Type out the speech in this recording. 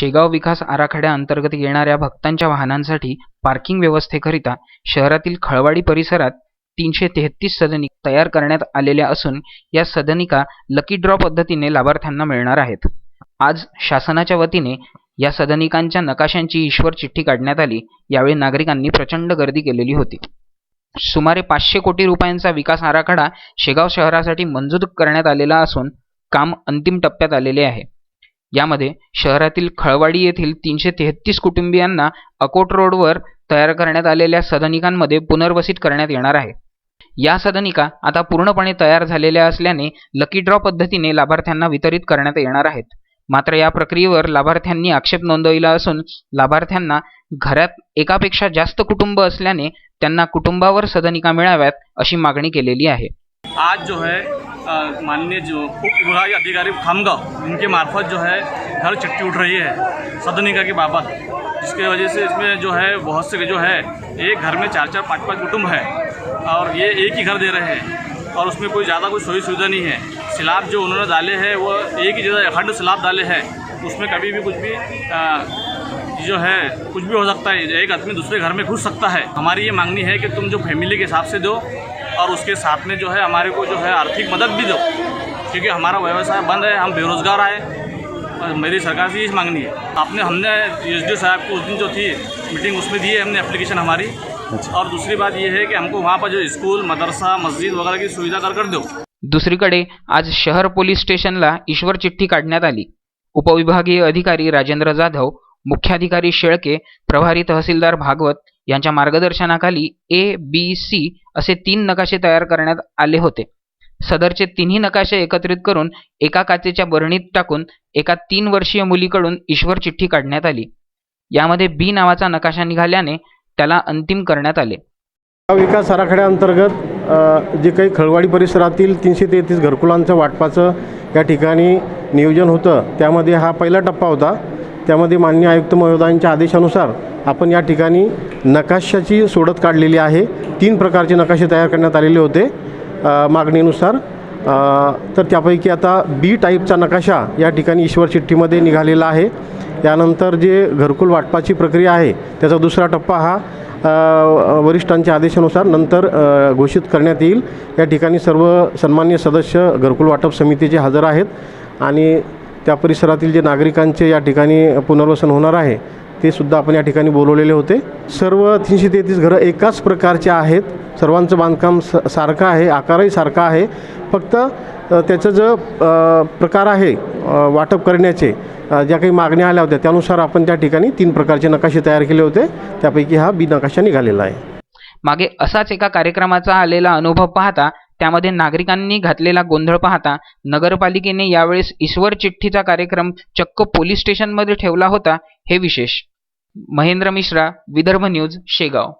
शेगाव विकास आराखड्याअंतर्गत येणाऱ्या भक्तांच्या वाहनांसाठी पार्किंग व्यवस्थेकरिता शहरातील खळवाडी परिसरात तीनशे तेहतीस सदनिका तयार करण्यात आलेल्या असून या सदनिका लकी ड्रॉ पद्धतीने लाभार्थ्यांना मिळणार आहेत. आज शासनाच्या वतीने या सदनिकांच्या नकाशांची ईश्वर चिठ्ठी काढण्यात आली यावेळी नागरिकांनी प्रचंड गर्दी केलेली होती. सुमारे पाचशे कोटी रुपयांचा विकास आराखडा शेगाव शहरासाठी मंजूर करण्यात आलेला असून काम अंतिम टप्प्यात आलेले आहे. यामध्ये शहरातील खळवाडी येथील तीनशे तेहतीस कुटुंबियांना अकोट रोडवर तयार करण्यात आलेल्या सदनिकांमध्ये पुनर्वसित करण्यात येणार आहे. या सदनिका आता पूर्णपणे तयार झालेल्या असल्याने लकी ड्रॉ पद्धतीने लाभार्थ्यांना वितरित करण्यात येणार आहेत. मात्र या प्रक्रियेवर लाभार्थ्यांनी आक्षेप नोंदविला असून लाभार्थ्यांना घरात एकापेक्षा जास्त कुटुंब असल्याने त्यांना कुटुंबावर सदनिका मिळाव्यात अशी मागणी केलेली आहे. आज जो है माननीय जो उप विभागीय अधिकारी खामगांव इनके मार्फत जो है घर चिट्ठी उठ रही है सदनिका की बाबत जिसके वजह से इसमें जो है बहुत से जो है एक घर में चार चार पाँच पाँच कुटुंब है और ये एक ही घर दे रहे हैं और उसमें कोई ज़्यादा कोई सोई सुविधा नहीं है। स्लाब जो उन्होंने डाले हैं वो एक ही जगह अखंड स्लाब डाले हैं उसमें कभी भी कुछ भी अ, जो है कुछ भी हो सकता है एक आदमी दूसरे घर में घुस सकता है। हमारी ये मांगनी है कि तुम जो फैमिली के हिसाब से दो और उसके साथ में जो है हमारे को जो है आर्थिक मदद भी दो। क्योंकि हमारा व्यवसाय बंद है हम बेरोज़गार आए। और मेरी सरकार से यही मांगनी है। आपने हमने एस साहब को उस दिन जो थी मीटिंग उसमें दी है हमने एप्लीकेशन हमारी। और दूसरी बात ये है कि हमको वहाँ पर जो स्कूल मदरसा मस्जिद वगैरह की सुविधा कर कर दो। दुसरीकडे आज शहर पोलीस स्टेशनला ईश्वर चिठ्ठी काढण्यात आली. उपविभागीय अधिकारी राजेंद्र जाधव मुख्याधिकारी शेळके प्रभारी तहसीलदार भागवत यांच्या मार्गदर्शनाखाली ए बी सी असे तीन नकाशे तयार करण्यात आले होते. सदरचे तिन्ही नकाशे एकत्रित करून एका काचेच्या बरणीत टाकून एका तीन वर्षीय मुलीकडून ईश्वर चिठ्ठी काढण्यात आली. यामध्ये बी नावाचा नकाशा निघाल्याने त्याला अंतिम करण्यात आले. विकास आराखड्याअंतर्गत जे काही खळवाडी परिसरातील तीनशे तेहतीस घरकुलांचं वाटपाचं या ठिकाणी नियोजन होतं. त्यामध्ये हा पहिला टप्पा होता. त्यामध्ये मान्य आयुक्त महोदयांच्या आदेशानुसार आपण या ठिकाणी नकाशाची सोडत काढलेली आहे. तीन प्रकारचे नकाशे तयार करण्यात आलेले होते. मागणीनुसार तर त्यापैकी आता बी टाईपचा नकाशा या ठिकाणी ईश्वर चिठ्ठीमध्ये निघालेला आहे. यानंतर जे घरकुल वाटपाची प्रक्रिया आहे त्याचा दुसरा टप्पा हा वरिष्ठांच्या आदेशानुसार नंतर घोषित करण्यात येईल. या ठिकाणी सर्व सन्मान्य सदस्य घरकुल वाटप समितीचे हजर आहेत. आणि त्या परिसरातील जे नागरिकांचे या ठिकाणी पुनर्वसन होणार आहे ते सुद्धा आपण या ठिकाणी बोलवलेले होते. सर्व तीनशे तेहतीस घरं एकाच प्रकारचे आहेत. सर्वांचं बांधकाम स सारखं आहे आकारही सारखा आहे. फक्त त्याचं जो प्रकार आहे वाटप करण्याचे ज्या काही मागण्या आल्या होत्या त्यानुसार आपण त्या ठिकाणी तीन प्रकारचे नकाशे तयार केले होते. त्यापैकी हा बी नकाशा निघालेला आहे. मागे असाच एका कार्यक्रमाचा आलेला अनुभव पाहता त्यामध्ये नागरिकांनी घातलेला गोंधळ पाहता नगरपालिकेने यावेळेस ईश्वर चिठ्ठीचा कार्यक्रम चक्क पोलीस स्टेशनमध्ये ठेवला होता हे विशेष. महेंद्र मिश्रा विदर्भ न्यूज शेगाव.